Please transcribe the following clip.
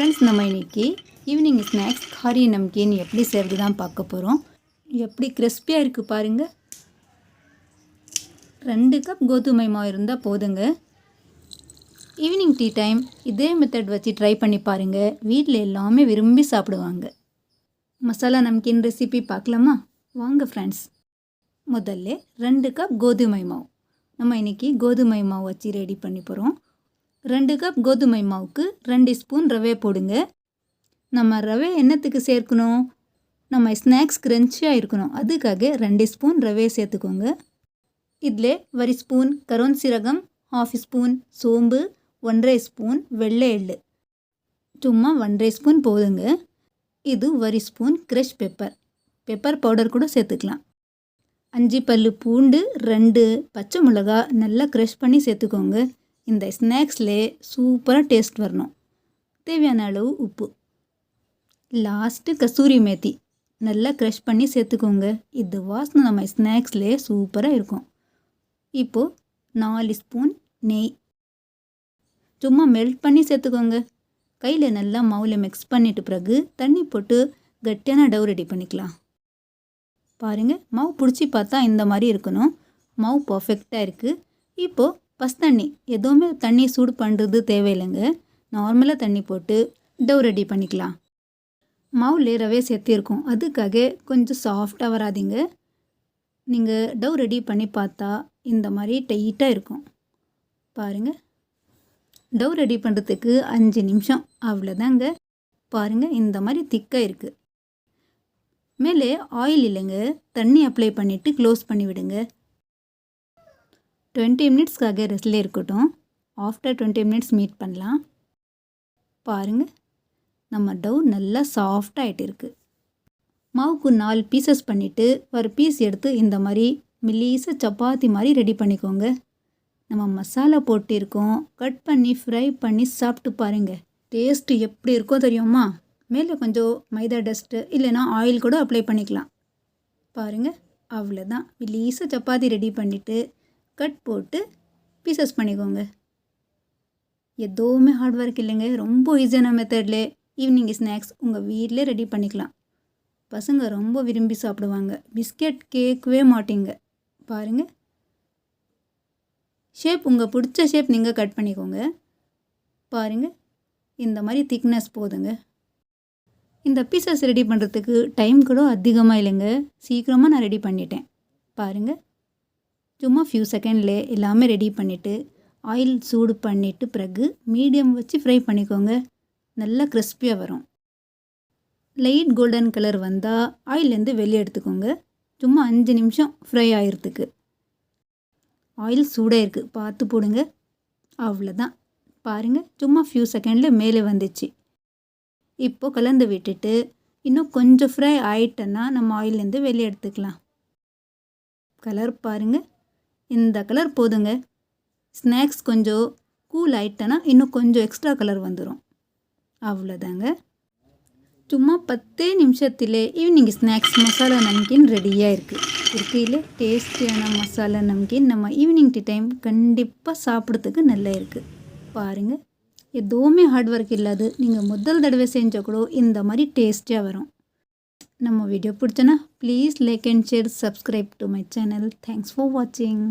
Friends நம்ம இன்னைக்கு evening snacks காரி நம்கின் எப்படி செய்கிறது தான் பார்க்க போகிறோம் எப்படி கிறிஸ்பியாக இருக்குது பாருங்கள் ரெண்டு கப் கோதுமை மாவு இருந்தால் போதுங்க. ஈவினிங் டீ டைம் இதே மெத்தட் வச்சு ட்ரை பண்ணி பாருங்கள் வீட்டில் எல்லாமே விரும்பி சாப்பிடுவாங்க. மசாலா நம்கின் ரெசிபி பார்க்கலாமா? வாங்க ஃப்ரெண்ட்ஸ் முதல்ல ரெண்டு கப் கோதுமை மாவு. நம்ம இன்றைக்கி கோதுமை மாவு வச்சு ரெடி பண்ணி போகிறோம் ரெண்டு கப் கோதுமை மாவுக்கு ரெண்டு ஸ்பூன் ரவை போடுங்க. நம்ம ரவை என்னத்துக்கு சேர்க்கணும்? நம்ம ஸ்நாக்ஸ் கிரன்ச்சியாக இருக்கணும். அதுக்காக ரெண்டு ஸ்பூன் ரவையை சேர்த்துக்கோங்க. இதில் வரி ஸ்பூன் கரோன் சீரகம் ஹாஃப் ஸ்பூன் சோம்பு ஒன்றரை ஸ்பூன் வெள்ளை எள்ளு. சும்மா ஒன்றரை ஸ்பூன் போதுங்க. இது வரி spoon crush pepper pepper powder கூட சேர்த்துக்கலாம். அஞ்சு பல்லு பூண்டு ரெண்டு பச்சை மிளகா நல்லா க்ரஷ் பண்ணி சேர்த்துக்கோங்க. இந்த ஸ்நாக்ஸ்லே சூப்பராக டேஸ்ட் வரணும். தேவையான அளவு உப்பு. லாஸ்ட்டு கஸ்தூரி மேத்தி. நல்லா க்ரஷ் பண்ணி சேர்த்துக்கோங்க. இது வாசனை நம்ம ஸ்நாக்ஸ்லேயே சூப்பராக இருக்கும். இப்போது நாலு ஸ்பூன் நெய். சும்மா மெல்ட் பண்ணி சேர்த்துக்கோங்க. கையில் நல்லா மாவில் மிக்ஸ் பண்ணிட்டு பிறகு தண்ணி போட்டு கட்டியான டவ் ரெடி பண்ணிக்கலாம். பாருங்கள் மாவு பிடிச்சி பார்த்தா இந்த மாதிரி இருக்கணும். மாவு பர்ஃபெக்டாக இருக்குது இப்போது பஸ் தண்ணி. எதுவுமே தண்ணி சூடு பண்ணுறது தேவையில்லைங்க. நார்மலாக தண்ணி போட்டு டவ் ரெடி பண்ணிக்கலாம். மாவுல ரவை சேர்த்திருக்கோம். அதுக்காக கொஞ்சம் சாஃப்டாக வராதிங்க. நீங்கள் டவ் ரெடி பண்ணி பார்த்தா இந்த மாதிரி டைட்டாக இருக்கும். பாருங்கள் டவ் ரெடி பண்ணுறதுக்கு அஞ்சு நிமிஷம். அவ்வளோதாங்க பாருங்கள் இந்த மாதிரி திக்காக இருக்குது மேலே ஆயில் இல்லைங்க. தண்ணி அப்ளை பண்ணிவிட்டு க்ளோஸ் பண்ணி விடுங்க டுவெண்ட்டி மினிட்ஸ்க்காக ரெஸ்ட்ல இருக்கட்டும். ஆஃப்டர் டுவெண்ட்டி மினிட்ஸ் மீட் பண்ணலாம். பாருங்கள் நம்ம டவ் நல்லா சாஃப்டாக ஆகிட்டு இருக்குது மாவுக்கு நாலு பீசஸ் பண்ணிவிட்டு ஒரு பீஸ் எடுத்து இந்த மாதிரி மெல்லீஸாக சப்பாத்தி மாதிரி ரெடி பண்ணிக்கோங்க. நம்ம மசாலா போட்டிருக்கோம் கட் பண்ணி ஃப்ரை பண்ணி சாப்பிட்டு பாருங்கள் டேஸ்ட்டு எப்படி இருக்கோ தெரியுமா? மேலே கொஞ்சம் மைதா டஸ்ட்டு இல்லைன்னா ஆயில் கூட அப்ளை பண்ணிக்கலாம். பாருங்கள் அவ்வளோதான் மெல்லீஸாக சப்பாத்தி ரெடி பண்ணிவிட்டு கட் போட்டு பீசஸ் பண்ணிக்கோங்க. எதுவுமே ஹார்ட் ஒர்க் இல்லைங்க. ரொம்ப ஈஸியான மெத்தட்லே ஈவினிங் ஸ்நாக்ஸ் உங்கள் வீட்டிலே ரெடி பண்ணிக்கலாம். பசங்க ரொம்ப விரும்பி சாப்பிடுவாங்க. பிஸ்கெட் கேட்கவே மாட்டிங்க. பாருங்கள் ஷேப் உங்கள் பிடிச்ச ஷேப் நீங்கள் கட் பண்ணிக்கோங்க. பாருங்கள் இந்த மாதிரி திக்னஸ் போதுங்க. இந்த பீசஸ் ரெடி பண்ணுறதுக்கு டைம் கூட அதிகமாக இல்லைங்க. சீக்கிரமாக நான் ரெடி பண்ணிட்டேன். பாருங்கள் சும்மா ஃபியூ செகண்ட்லே எல்லாமே ரெடி பண்ணிவிட்டு ஆயில் சூடு பண்ணிவிட்டு பிறகு மீடியம் வச்சு ஃப்ரை பண்ணிக்கோங்க. நல்லா கிறிஸ்பியாக வரும். லைட் கோல்டன் கலர் வந்தால் ஆயிலேருந்து வெளியே எடுத்துக்கோங்க. சும்மா அஞ்சு நிமிஷம் ஃப்ரை ஆகிறதுக்கு ஆயில் சூடாக இருக்குது பார்த்து போடுங்க. அவ்வளோதான் பாருங்கள் சும்மா ஃபியூ செகண்டில் மேலே வந்துச்சு. இப்போது கலந்து விட்டுட்டு இன்னும் கொஞ்சம் ஃப்ரை ஆயிட்டேன்னா நம்ம ஆயிலேருந்து வெளியே எடுத்துக்கலாம். கலர் பாருங்கள் இந்த கலர் போதுங்க. ஸ்நாக்ஸ் கொஞ்சம் கூல் ஆயிட்டேன்னா இன்னும் கொஞ்சம் எக்ஸ்ட்ரா கலர் வந்துடும் அவ்வளோதாங்க. சும்மா பத்தே நிமிஷத்திலே ஈவினிங் ஸ்நாக்ஸ் மசாலா நம்கின் ரெடியாக இருக்குது இருக்கையில் டேஸ்டியான மசாலா நம்கின் நம்ம ஈவினிங் டீ டைம் கண்டிப்பாக சாப்பிட்றதுக்கு நல்லா இருக்குது பாருங்கள் எதுவுமே ஹார்ட் ஒர்க் இல்லாது நீங்கள் முதல் தடவை செஞ்சால் கூட இந்த மாதிரி டேஸ்டியாக வரும். ನಮ್ಮ ವಿಡಿಯೋ ಬಿಡ್ತೇನೆ please like and share subscribe to my channel thanks for watching